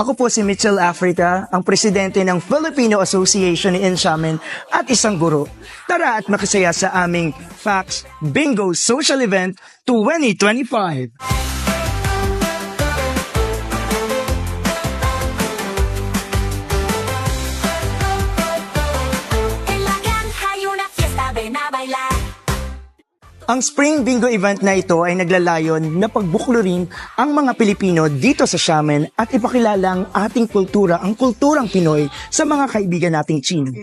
Ako po si Mitchell Africa, ang presidente ng Filipino Association in Shaman at isang guro. Tara at makisaya sa aming Facts Bingo Social Event 2025. En la granja hay una fiesta, ven a bailar. Ang Spring Bingo event na ito ay naglalayon na pagbuklurin ang mga Pilipino dito sa Xiamen at ipakilala ang ating kultura, ang kulturang Pinoy sa mga kaibigan nating Chino.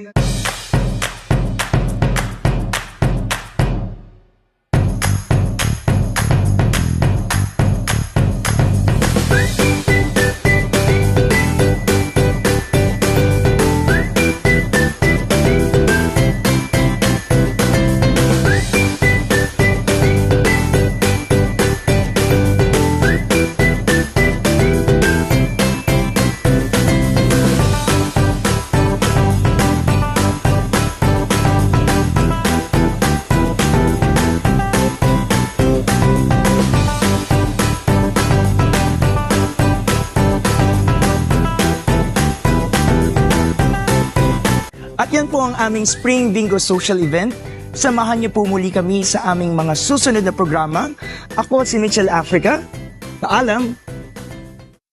At yan po ang aming Spring Bingo Social Event. Samahan niyo po muli kami sa aming mga susunod na programa. Ako si Mitchell Africa. Paalam!